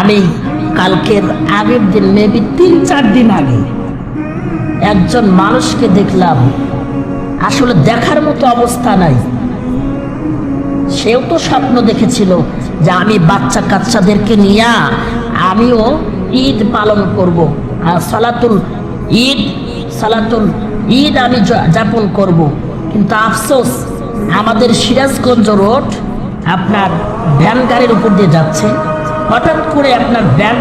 আমি কালকের আগের দিন মেবি তিন চার দিন আগে একজন মানুষকে দেখলাম। আসলে দেখার মতো অবস্থা নাই। সেও তো স্বপ্ন দেখেছিল যে আমি বাচ্চা কাচ্চাদেরকে নিয়ে আমিও ঈদ পালন করব, আর সালাতুল ঈদ সালাতুল ঈদ আমি যাপন করব। কিন্তু আফসোস, আমাদের সিরাজগঞ্জ রোড আপনার ভ্যান গাড়ির উপর দিয়ে যাচ্ছে। হঠাৎ করে আপনার ভ্যান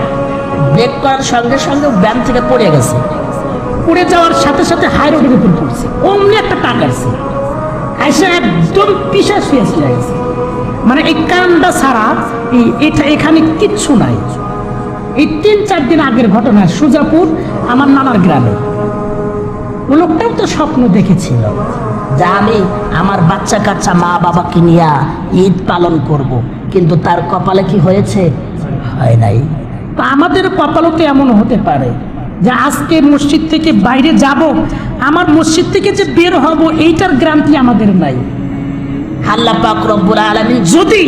ব্রেক করার সঙ্গে সঙ্গে ভ্যান থেকে পড়ে গেছে। পড়ে যাওয়ার সাথে সাথে হাই রোডের উপর পড়ছে। অমনি একটা টাকাইছে এসে একদম পিসা শুয়ে শুয়ে গেছে। মানে এই কারণটা ছাড়া এটা এখানে কিচ্ছু নাই। এই তিন চার দিন আগের ঘটনা, সুজাপুর, আমার নানার গ্রামে। ও লোকটাও তো স্বপ্ন দেখেছিল যে আমি আমার বাচ্চা কাচ্চা মা বাবাকে নিয়ে ঈদ পালন করব। কিন্তু তার কপালে কি হয়েছে? হয় নাই। তো আমাদের কপালও তো এমন হতে পারে যে আজকে মসজিদ থেকে বাইরে যাব আমার মসজিদ থেকে যে বের হব এইটার গ্রান্তি আমাদের নাই। আল্লাহ পাক রব্বুল আলামিন যদি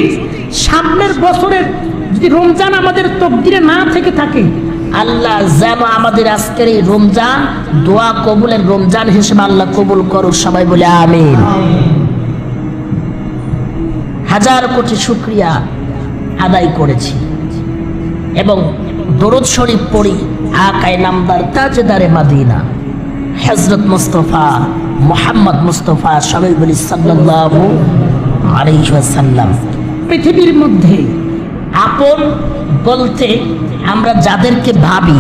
সামনের বছরের যদি রমজান আমাদের তকদিরে না থেকে থাকে আল্লাহ যেন আমাদের আজকের এই রমজান দোয়া কবুলের রমজান হিসেবে আল্লাহ কবুল করো সবাই বলে আমিন। হাজার কোটি শুক্রিয়া আদায় করেছি। এবং দরুদ শরীফ পড়ি আকায় নামদার তাজদারে মাদিনা। হজরত মুস্তফা মোহাম্মদ মুস্তফা সবাই বলি সাল্লাল্লাহু আলাইহি ওয়াসাল্লাম। পৃথিবীর মধ্যে আপন বলতে আমরা যাদেরকে ভাবি,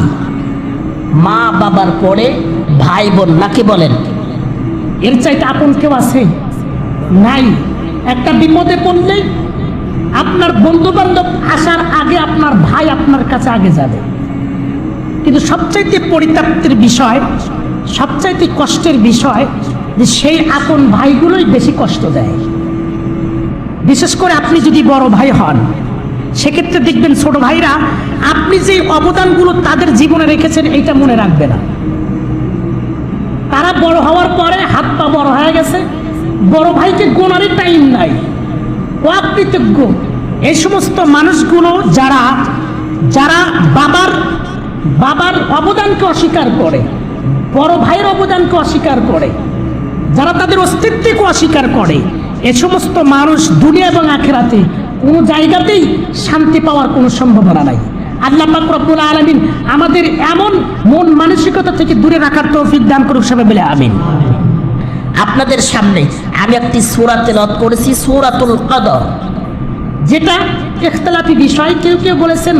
মা বাবার পরে ভাই বোন, নাকি বলেন? এর চাইতে আপন কেউ আছে? নাই। একটা বিপদে পড়লেই আপনার বন্ধু বান্ধব আসার আগে আপনার ভাই আপনার কাছে আগে যাবে। কিন্তু সবচাইতে পরিতাপ্তের বিষয়, সবচাইতে কষ্টের বিষয় যে সেই আপন ভাইগুলোই বেশি কষ্ট দেয়। বিশেষ করে আপনি যদি বড় ভাই হন, সেক্ষেত্রে দেখবেন ছোট ভাইরা আপনি যে অবদানগুলো তাদের জীবনে রেখেছেন, এইটা মনে রাখবে না। তারা বড় হওয়ার পরে হাত পা বড় হয়ে গেছে বড় ভাইকে গোনারই টাইম নাই। অকৃতজ্ঞ এই সমস্ত মানুষগুলো যারা যারা বাবার বাবার অবদানকে অস্বীকার করে, বড় ভাইয়ের অবদানকে অস্বীকার করে, যারা তাদের অস্তিত্বকে অস্বীকার করে, এ সমস্ত মানুষ দুনিয়া এবং আখেরাতে কোনো জায়গাতেই শান্তি পাওয়ার কোনো সম্ভাবনা নাই। আল্লাহ রব্বুল আলামিন আমাদের এমন মন মানসিকতা থেকে দূরে রাখার তৌফিক দান করুক সবাই বলে আমিন। আপনাদের সামনে আমি একটি সূরা রদ করেছি, সূরাতুল কদর, যেটা ইখতিলাফি বিষয়। কেউ কেউ বলেছেন